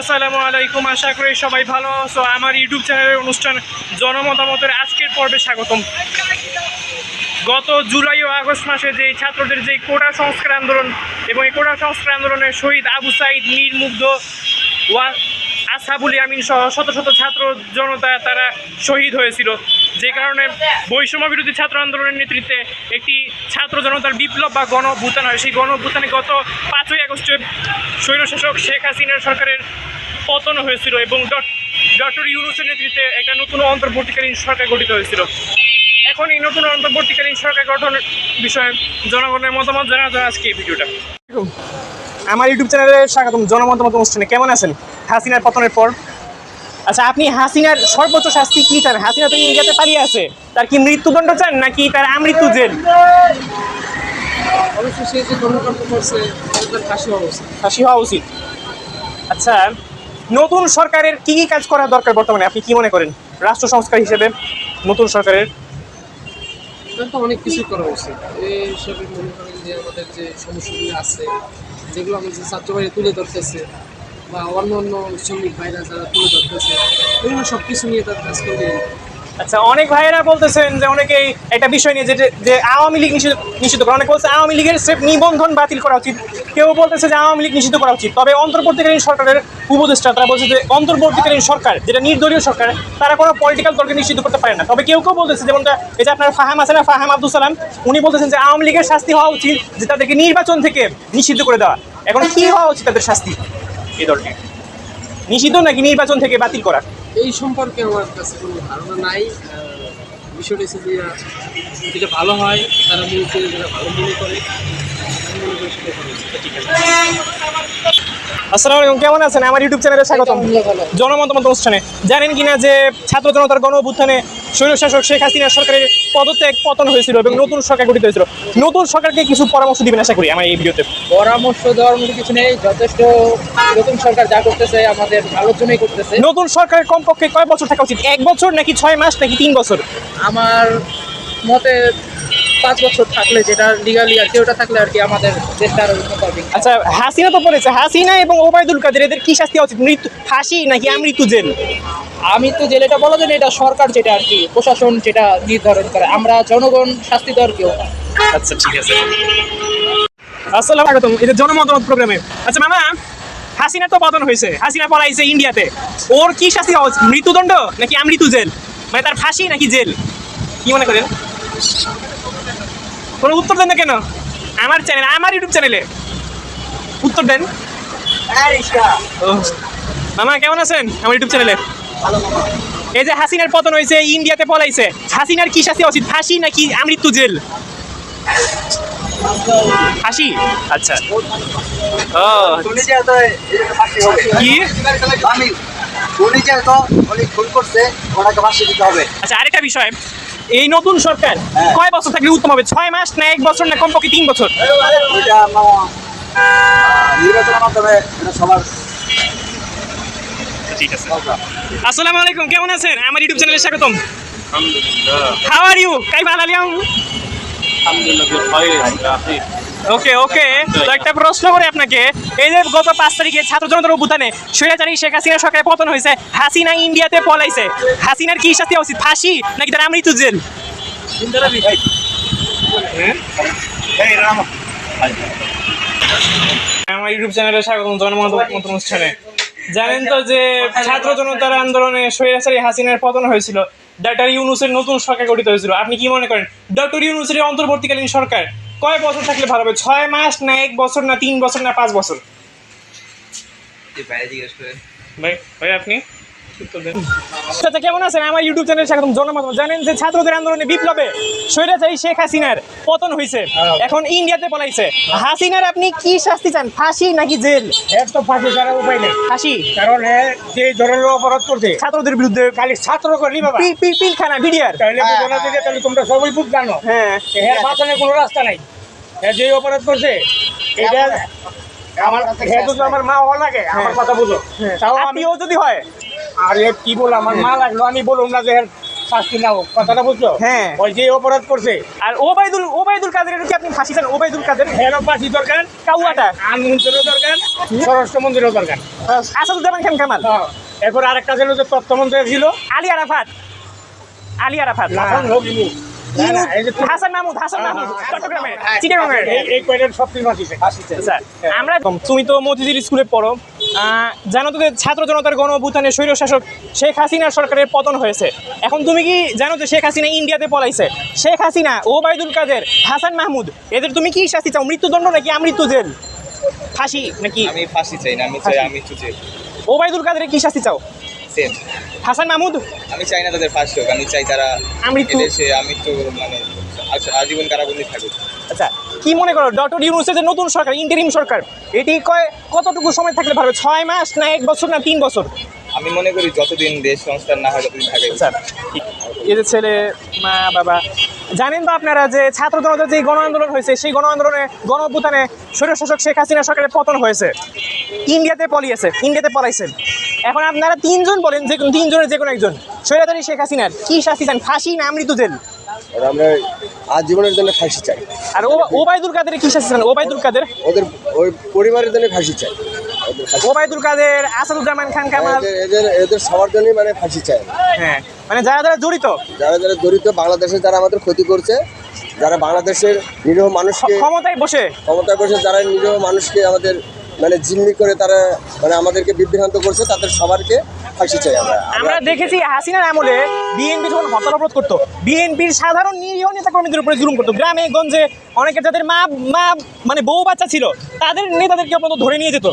আসসালামু আলাইকুম। আশা করি সবাই ভালো আছো। আমার ইউটিউব চ্যানেলের অনুষ্ঠান জনমতামতের আজকের পর্বে স্বাগতম। গত জুলাই ও আগস্ট মাসে যে ছাত্রদের যে কোটা সংস্কার আন্দোলন এবং এই কোটা সংস্কার আন্দোলনের শহীদ আবু সাইদ নির্মুগ্ধ ওয়া আসাবুল আমিন সহ শত শত ছাত্র জনতা তারা শহীদ হয়েছিল। যে কারণে বৈষম্য বিরোধী ছাত্র আন্দোলনের নেতৃত্বে একটি ছাত্র জনতার বিপ্লব বা গণ অভ্যুত্থান হয়। সেই গণ অভ্যুত্থানে গত পাঁচই আগস্টে স্বৈরশাসক শেখ হাসিনার সরকারের পতন হয়েছিল এবং ডক্টর ইউনুসের নেতৃত্বে একটা নতুন অন্তর্বর্তীকালীন সরকার গঠিত হয়েছিল। এখন এই নতুন অন্তর্বর্তীকালীন সরকার গঠনের বিষয়ে জনগণের মতামত জানা জন্য আজকে এই ভিডিওটা। আমার ইউটিউব চ্যানেলে স্বাগতম জনমতামত অনুষ্ঠানে কেমন আছেন? হাসিনার পতনের পর। আচ্ছা আপনি হাসিনার সর্বোচ্চ শাস্তি কি চান? হাসিনা তো ইন্ডিয়াতে পালিয়ে আছে। তার কি মৃত্যুদণ্ড চান নাকি তার আমৃত্যু জেল? অবশ্যই সে যে কর্মকর্তা করছে ফাঁসি হওয়া উচিত। ফাঁসি হওয়া উচিত। আচ্ছা নতুন সরকারের কি কি কাজ করা দরকার বর্তমানে? আপনি কি মনে করেন? রাষ্ট্র সংস্কার হিসেবে নতুন সরকারের? অনেক কিছু করা উচিত। এই হিসাবে মনে করেন যে আমাদের যে সমস্যাগুলো আছে যেগুলো আমি ছাত্র ভাইরা তুলে ধরতেছে বা অন্য অন্য শ্রমিক ভাইরা যারা তুলে ধরতেছে, এগুলো সব কিছু নিয়ে তার কাজ করলে আচ্ছা অনেক ভাইয়েরা বলতেছেন যে অনেকেই একটা বিষয় নিয়ে যে যে আওয়ামী লীগ নিষিদ্ধ নিষিদ্ধ করা। অনেকে বলছে আওয়ামী লীগের স্রেফ নিবন্ধন বাতিল করা উচিত। কেউ বলতেছে যে আওয়ামী লীগ নিষিদ্ধ করা উচিত। তবে অন্তর্বর্তীকালীন সরকারের উপদেষ্টা, তারা বলছে যে অন্তর্বর্তীকালীন সরকার, যেটা নির্দলীয় সরকার, তারা কোনো পলিটিক্যাল দলকে নিষিদ্ধ করতে পারে না। তবে কেউ কেউ বলতেছে যেমনটা এই যে আপনার ফাহাম আছে না, ফাহাম আব্দুল সালাম, উনি বলতেছেন যে আওয়ামী লীগের শাস্তি হওয়া উচিত যে তাদেরকে নির্বাচন থেকে নিষিদ্ধ করে দেওয়া। এখন কি হওয়া উচিত তাদের শাস্তি? এই দলটি নিষিদ্ধ নাকি নির্বাচন থেকে বাতিল করা? এই সম্পর্কে আমার কাছে কোনো ধারণা নাই। বিষয়টা হচ্ছে যে, যেটা ভালো হয়, তারা করে, যেটা ভালো মনে করে মনে করি সেটা ঠিক আছে। আসসালামু আলাইকুম কেমন আছেন? আমার ইউটিউব চ্যানেলে স্বাগতম। জনমতামত অনুষ্ঠানে। জানেন কিনা যে ছাত্র জনতার গণ অভ্যুত্থানে স্বৈরশাসক শেখ হাসিনা সরকারের পদত্যাগ পতন হয়েছিল এবং নতুন সরকার গঠিত হয়েছিল। নতুন সরকারকে কিছু পরামর্শ দিবেন আশা করি আমার এই ভিডিওতে। পরামর্শ দেওয়ার মতো কিছু নেই যথেষ্ট নতুন সরকার যা করতেছে আমাদের ভালোর জন্যই করতেছে। নতুন সরকারের কমপক্ষে কয় বছর থাকা উচিত? এক বছর নাকি ছয় মাস নাকি তিন বছর? আমার মতে পাঁচ বছর থাকলে যেটা লিগালি আর কি ওটা থাকলে আর কি আমাদের দেশটা আরও উন্নত হবে। আচ্ছা হাসিনা তো পড়েছে। হাসিনা এবং ওবায়দুল কাদের এদের কি শাস্তি উচিত মৃত্যু ফাঁসি নাকি আমৃত্যু জেল? আমি তো যেটা বলা যায় এটা সরকার যেটা আর কি প্রশাসন যেটা নির্ধারণ করে। আমরা জনগণ শাস্তি দেওয়ার কেউ আচ্ছা ঠিক আছে। আসসালামু আলাইকুম এটা জনমতামত প্রোগ্রামে। আচ্ছা মামা হাসিনা তো পতন হয়েছে। হাসিনা পলাইছে ইন্ডিয়াতে। ওর কি শাস্তি মৃত্যুদণ্ড নাকি আমৃত্যু জেল? মানে তার ফাঁসি নাকি জেল? কি মনে করেন? কোনো উত্তর দেন না কেন? আমার চ্যানেল আমার ইউটিউব চ্যানেলে উত্তর দেন। ও, মামা কেমন আছেন? আমার ইউটিউব চ্যানেলে এই যে হাসিনার পতন হয়েছে ইন্ডিয়াতে পলাইছে। হাসিনার কি শাস্তি উচিত ফাঁসি নাকি আমৃত্যু জেল? আচ্ছা। ও। ফাঁসি হবে কি উনি যেহেতু উনি খুন করছে ওনাকে ফাঁসি দিতে হবে। আচ্ছা আরেকটা বিষয়। এই নতুন সরকার হ্যাঁ। কয় বছর থাকলে উত্তম হবে? ছয় মাস না এক বছর না কমপক্ষে তিন বছর? ওইটা নির্বাচনের মাধ্যমে সবার ঠিক আছে। আসসালামু আলাইকুম কেমন আছেন? আমার ইউটিউব চ্যানেলে স্বাগতম। হাউ আর ইউ কাইফ আলালিয়াম ওকে ওকে। তো একটা প্রশ্ন করে আপনাকে। এই যে গত পাঁচ তারিখে ছাত্র জনতার অভ্যুত্থানে স্বৈরাচারী শেখ হাসিনা সরকারের পতন হয়েছে, হাসিনা ইন্ডিয়াতে পলাইছে। হাসিনার কি শাস্তি উচিত, ফাঁসি নাকি তার আমৃত্যু জেল? আমার ইউটিউব চ্যানেলে স্বাগতম জনমত অনুষ্ঠানে। জানেন তো যে ছাত্র জনতার আন্দোলনে স্বৈরাচারী হাসিনার পতন হয়েছিল ডক্টর ইউনুসের নতুন সরকার গঠিত হয়েছিল। আপনি কি মনে করেন ডক্টর ইউনুসের অন্তর্বর্তীকালীন সরকার কয় বছর থাকলে ভালো হবে? ছয় মাস না এক বছর না তিন বছর না পাঁচ বছর? ভাই ভাই আপনি? আচ্ছা কেমন আছেন? আমার ইউটিউব চ্যানেল স্বাগতম জনমত। জানেন যে ছাত্রদের আন্দোলনে বিপ্লবে স্বৈরাচারী শেখ হাসিনার পতন হয়েছে এখন ইন্ডিয়াতে পলাইছে। হাসিনার আপনি কি শাস্তি চান? ফাঁসি নাকি জেল? এর তো ফাঁসি ছাড়া উপায় নেই। ফাঁসি? কারণ যে ধরনের অপরাধ করছে ছাত্রদের বিরুদ্ধে খালি ছাত্র করলি বাবা। পিলখানা বিডিআর। তাহলে বোঝানো থেকে তাহলে তোমরা সবাই খুব জানো। হ্যাঁ। এর বাঁচানোর কোনো রাস্তা নাই। যে অপরাধ করছে এটা আমার আমার মা হওয়া লাগে। আমার কথা বুঝো। তাও আমি আপনিও যদি হয়? আর এ কি বল আমার মা লাগল আমি বলুন না যে এর শাস্তি না হোক কথাটা বুঝছ? হ্যাঁ। ওই যে অপরাধ করছে। আর ওবায়দুল ওবায়দুল কাদের কি আপনি ফাঁসি চান ওবায়দুল কাদের? হেরো ফাঁসি দরকার কাউয়াটা? আনমন্ত্রীরও দরকার স্বরাষ্ট্রমন্ত্রীরও দরকার। আসাদুজ্জামান খান কামাল। হ্যাঁ। এরপর আরেকটা ছিল যে তথ্যমন্ত্রী ছিল। আলী আরাফাত। আলী আরাফাত। আমরা তুমি তো মতিঝিল স্কুলে পড়ো। জানো তো যে ছাত্র জনতার গণ অভ্যুত্থানে স্বৈর শাসক শেখ হাসিনার সরকারের পতন হয়েছে। এখন তুমি কি জানো যে শেখ হাসিনা ইন্ডিয়াতে পলাইছে? শেখ হাসিনা ওবায়দুল কাদের হাসান মাহমুদ এদের তুমি কি শাস্তি চাও মৃত্যুদণ্ড নাকি আমৃত্যু জেল? ফাঁসি নাকি? আমি ফাঁসি চাই না আমি চাই আমি চুচে ওবায়দুল কাদের কি শাস্তি চাও? সেম হাসান মাহমুদ? আমি চাই না তাদের ফাঁসি হোক আমি চাই তারা আমৃত্যু। এদেশে আমি তো মানে আজ- আজীবন কারাবন্দী থাকুক আচ্ছা কি মনে করো ডক্টর ইউনুসের যে নতুন সরকার ইন্টারিম সরকার এটি কয় কতটুকু সময় থাকলে পারবে ছয় মাস না এক বছর না তিন বছর? আমি মনে করি যতদিন দেশ সংস্কার না হয় ততদিন থাকে স্যার এই যে ছেলে মা বাবা জানেন তো আপনারা যে ছাত্র জনতার যে গণ আন্দোলন হয়েছে সেই গণ আন্দোলনে গণ অভ্যুত্থানে স্বৈরশাসক শেখ হাসিনা সরকারের পতন হয়েছে। ইন্ডিয়াতে পলিয়েছে ইন্ডিয়াতে পলাইছেন। এখন আপনারা তিনজন বলেন যে তিনজনের যে কোনো একজন। স্বৈরাচারী শেখ হাসিনার কি শাস্তি চান? ফাঁসি না মৃত্যু জেল? আমরা আজীবনের জন্য ফাঁসি চাই। আর ওবায়দুল কাদের কি শাস্তি চান? ওবায়দুল কাদের ওদের ওই পরিবারের জন্য ফাঁসি চাই। ওবায়দুল কাদের আসাদুজ্জামান খান কামাল। এদের এদের সবার জন্যই মানে ফাঁসি চাই। হ্যাঁ মানে যারা যারা জড়িত? যারা যারা দরিদ্র বাংলাদেশে যারা আমাদের ক্ষতি করছে যারা বাংলাদেশের নিরীহ মানুষকে ক্ষমতায় বসে? ক্ষমতায় বসে যারা নিরীহ মানুষকে আমাদের মানে জিম্মি করে তারা মানে আমাদেরকে বিভ্রান্ত করছে তাদের সবারকে ফাঁসি চাই আমরা। আমরা দেখেছি হাসিনার আমলে বিএনপি যখন হরতাল অবরোধ করতো বিএনপির সাধারণ নিরীহ নেতা কর্মীদের উপরে জুলুম করতো। গ্রামে গঞ্জে অনেকে যাদের মা মা মানে বউ বাচ্চা ছিল তাদের নেতাদেরকে পর্যন্ত ধরে নিয়ে যেত।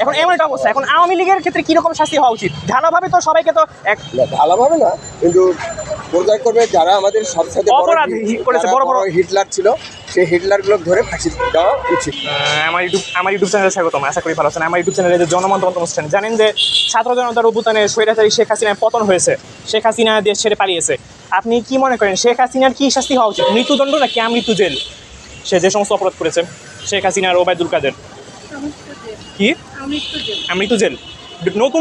এখন এমন একটা অবস্থা। এখন আওয়ামী লীগের ক্ষেত্রে কীরকম শাস্তি হওয়া উচিত? ঢালাভাবে তো সবাইকে তো এক না, ভালোভাবে না কিন্তু পর্যায়ক্রমে যারা আমাদের বড় অপরাধ করেছে, বড় বড়- হিটলার ছিল সেই হিটলারগুলো ধরে ফাঁসি দেওয়া উচিত। আমার ইউটিউব আমার ইউটিউব চ্যানেলে স্বাগতম আশা করি ভালো আছেন। আমার ইউটিউব চ্যানেলে যে জনমত অনুষ্ঠান জানেন যে ছাত্র জনতার অভ্যুত্থানে স্বৈরাচারী শেখ হাসিনার পতন হয়েছে। শেখ হাসিনা দেশ ছেড়ে পালিয়েছে। আপনি কি মনে করেন শেখ হাসিনার কি শাস্তি হওয়া উচিত? মৃত্যুদণ্ড না নাকি আমৃত্যু জেল? সে যে সমস্ত অপরাধ করেছে শেখ হাসিনা আর ওবায়দুল কাদের। কি? আমৃত্যু জেল। নতুন